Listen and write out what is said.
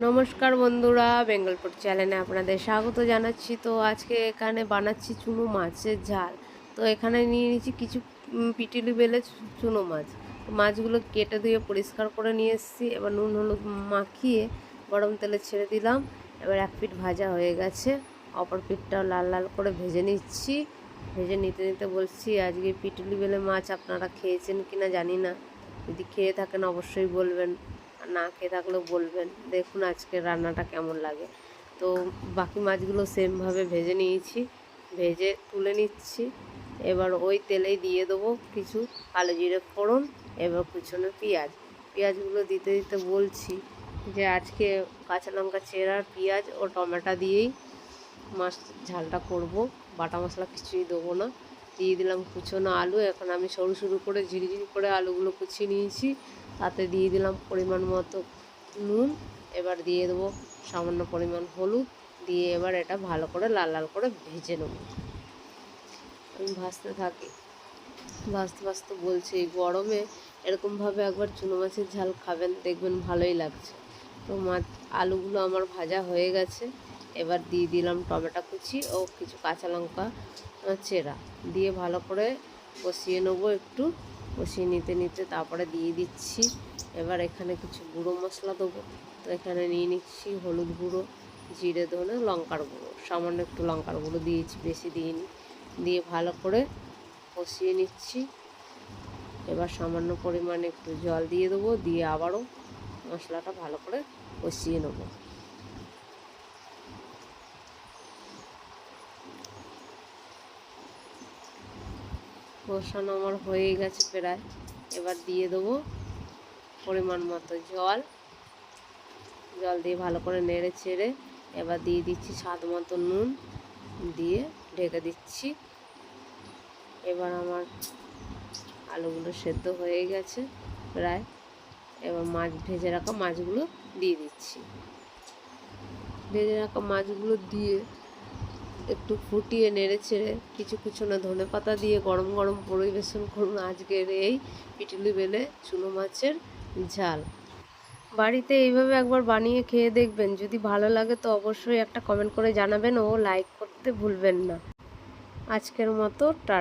নমস্কার বন্ধুরা বেঙ্গলপুর চ্যানেলে আপনাদের স্বাগত জানাচ্ছি। তো আজকে এখানে বানাচ্ছি চুনো মাছের ঝাল। তো এখানে নিয়ে নিয়েছি কিছু পিটিলি বেলে চুনো মাছ। তো মাছগুলো কেটে ধুয়ে পরিষ্কার করে নিয়ে এসেছি। এবার নুন হলুদ মাখিয়ে গরম তেলে ছেড়ে দিলাম। এবার এক পিঠ ভাজা হয়ে গেছে। অপর পিঠটাও লাল লাল করে ভেজে নিচ্ছি। ভেজে নিতে নিতে বলছি, আজকে পিটুলি বেলে মাছ আপনারা খেয়েছেন কিনা জানি না। যদি খেয়ে থাকেন অবশ্যই বলবেন। না খেয়ে থাকলেও বলবেন, দেখুন আজকে রান্নাটা কেমন লাগে। তো বাকি মাছগুলো সেমভাবে ভেজে নিয়েছি, ভেজে তুলে নিচ্ছি। এবার ওই তেলেই দিয়ে দেবো কিছু কালো জিরে ফোড়ন, এবার কুচনো পেঁয়াজ। পেঁয়াজগুলো দিতে দিতে বলছি যে আজকে কাঁচা লঙ্কা চেরার পেঁয়াজ ও টমেটো দিয়েই মাছ ঝালটা করব। বাটা মশলা কিছুই দেবো না। দিয়ে দিলাম কুচনো আলু। এখন আমি সরু সরু করে ঝিরিঝিরি করে আলুগুলো কুচিয়ে নিয়েছি। তাতে দিয়ে দিলাম পরিমাণ মতো নুন। এবার দিয়ে দেবো সামান্য পরিমাণ হলুদ। দিয়ে এবার এটা ভালো করে লাল লাল করে ভেজে নেব। আমি ভাজতে থাকি। ভাজতে ভাজতে বলছি গরমে এরকমভাবে একবার চুনো মাছের ঝাল খাবেন, দেখবেন ভালোই লাগছে। তো মাছ আলুগুলো আমার ভাজা হয়ে গেছে। এবার দিয়ে দিলাম টমেটো কুচি ও কিছু কাঁচা লঙ্কা চেরা। দিয়ে ভালো করে কষিয়ে নেব একটু। কষিয়ে নিতে নিতে তারপরে দিয়ে দিচ্ছি। এবার এখানে কিছু গুঁড়ো মশলা দেবো। তো এখানে নিয়ে নিচ্ছি হলুদ গুঁড়ো, জিরে, ধনে, লঙ্কার গুঁড়ো। সামান্য একটু লঙ্কার গুঁড়ো দিয়েছি, বেশি দিইনি। দিয়ে ভালো করে কষিয়ে নিচ্ছি। এবার সামান্য পরিমাণে একটু জল দিয়ে দেবো। দিয়ে আবারও মশলাটা ভালো করে কষিয়ে নেব। কষানো আমার হয়ে গেছে প্রায়। এবার দিয়ে দেবো পরিমাণ মতো জল। জল দিয়ে ভালো করে নেড়ে ছেড়ে এবার দিয়ে দিচ্ছি স্বাদ মতো নুন দিয়ে ঢেকে দিচ্ছি। এবার আমার আলুগুলো সেদ্ধ হয়ে গেছে প্রায়। এবার মাছ, ভেজে রাখা মাছগুলো দিয়ে দিচ্ছি। ভেজে রাখা মাছগুলো দিয়ে একটু ফুটিয়ে নেড়ে ছেড়ে কিছু কিছু না ধনে পাতা দিয়ে গরম গরম পরিবেশন করুন আজকের এই পিটুলি বেলে চুনো মাছের ঝাল। বাড়িতে এইভাবে একবার বানিয়ে খেয়ে দেখবেন। যদি ভালো লাগে তো অবশ্যই একটা কমেন্ট করে জানাবেন ও লাইক করতে ভুলবেন না। আজকের মতো, টাটা।